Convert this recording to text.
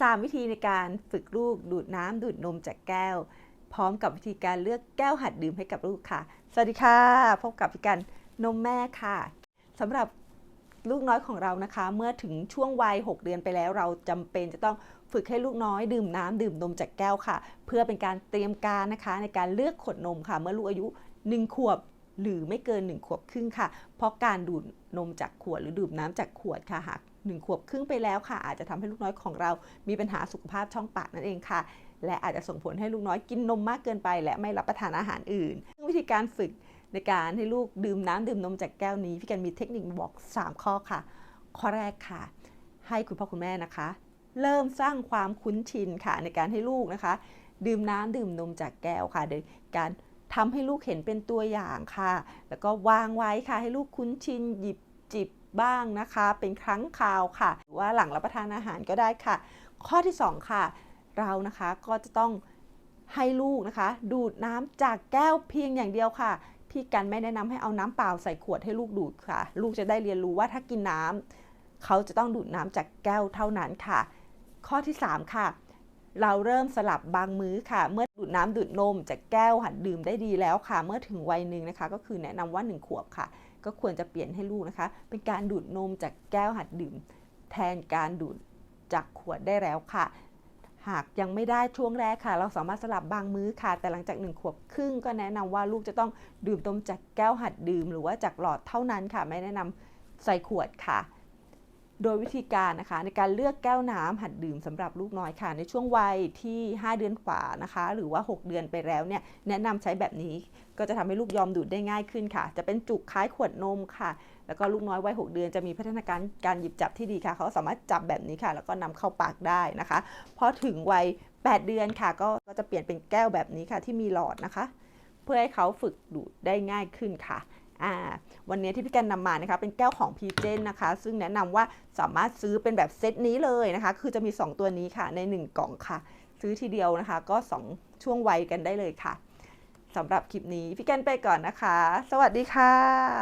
3 วิธีในการฝึกลูกดูดน้ำดูดนมจากแก้ว พร้อมกับวิธีการเลือกแก้วหัดดื่มให้กับลูกค่ะ สวัสดีค่ะ พบกับพี่กันนมแม่ค่ะสำหรับลูกน้อยของเรานะคะ เมื่อถึงช่วงวัย 6 เดือนไปแล้วเราจำเป็นจะต้องฝึกให้ลูกน้อยดื่มน้ำดื่มนมจากแก้วค่ะ เพื่อเป็นการเตรียมการนะคะ ในการเลือกขวดนมค่ะ เมื่อลูกอายุ 1 ขวบ หรือไม่เกิน 1 ขวบครึ่งค่ะ เพราะการดูดนมจากขวดหรือดื่มน้ำจากขวดค่ะหาก1ขวบครึ่งไปแล้วค่ะ อาจจะทำให้ลูกน้อยของเรามีปัญหาสุขภาพช่องปากนั่นเองค่ะ และอาจจะส่งผลให้ลูกน้อยกินนมมากเกินไป และไม่รับประทานอาหารอื่น วิธีการฝึกในการให้ลูกดื่มน้ำดื่มนมจากแก้วนี้ พี่กันมีเทคนิคบอก 3 ข้อค่ะ ข้อแรกค่ะ ให้คุณพ่อคุณแม่นะคะ เริ่มสร้างความคุ้นชินค่ะในการให้ลูกนะคะ ดื่มน้ำดื่มนมจากแก้วค่ะ โดยการ ทำให้ลูกเห็นเป็นตัวอย่างค่ะ แล้วก็วางไว้ค่ะ ให้ลูกคุ้นชินหยิบจิบบ้างนะคะ เป็นครั้งคราวค่ะ หรือว่าหลังรับประทานอาหารก็ได้ค่ะ ข้อที่ 2 ค่ะ เรานะคะก็จะต้องให้ลูกนะคะ ดูดน้ำจากแก้วเพียงอย่างเดียวค่ะ พี่กันไม่แนะนำให้เอาน้ำเปล่าใส่ขวดให้ลูกดูดค่ะ ลูกจะได้เรียนรู้ว่าถ้ากินน้ำเขาจะต้องดูดน้ำจากแก้วเท่านั้นค่ะ ข้อที่ 3 ค่ะ เราเริ่มสลับบางมื้อค่ะเมื่อ น้ำดูดนมจากแก้วหัดดื่มได้ดีแล้วค่ะ เมื่อถึงวัยหนึ่งนะคะ ก็คือแนะนำว่า 1 ขวบค่ะ ก็ควรจะเปลี่ยนให้ลูกนะคะ เป็นการดูดนมจากแก้วหัดดื่ม แทนการดูดจากขวดได้แล้วค่ะ หากยังไม่ได้ช่วงแรกค่ะ เราสามารถสลับบางมื้อค่ะ แต่หลังจาก 1 ขวบครึ่งก็แนะนำว่าลูกจะต้องดื่มนมจากแก้วหัดดื่ม หรือว่าจากหลอดเท่านั้นค่ะ ไม่แนะนำใส่ขวดค่ะ โดยวิธีการนะคะในการเลือกแก้วน้ำหัดดื่มสำหรับลูกน้อยค่ะ ในช่วงวัยที่ 5 เดือนกว่านะคะ หรือว่า 6 เดือนไปแล้วเนี่ยแนะนำใช้แบบนี้ก็จะทำให้ลูกยอมดูดได้ง่ายขึ้นค่ะ จะเป็นจุกคล้ายขวดนมค่ะ แล้วก็ลูกน้อยวัย 6 เดือนจะมีพัฒนาการการหยิบจับที่ดีค่ะ เขาสามารถจับแบบนี้ค่ะ แล้วก็นำเข้าปากได้นะคะพอถึงวัย 8 เดือนค่ะก็ก็จะเปลี่ยนเป็นแก้วแบบนี้ค่ะที่มีหลอดนะคะ เพื่อให้เขาฝึกดูดได้ง่ายขึ้นค่ะ อ่าวันนี้ที่พี่แกนนำมานะคะเป็นแก้วของพีเจนนะคะ ซึ่งแนะนำว่าสามารถซื้อเป็นแบบเซตนี้เลยนะคะ คือจะมี 2 ตัวนี้ค่ะใน 1 กล่องค่ะ ซื้อทีเดียวนะคะ ก็ 2 ช่วงวัยกันได้เลยค่ะสำหรับคลิปนี้พี่แกนไปก่อนนะคะ สวัสดีค่ะ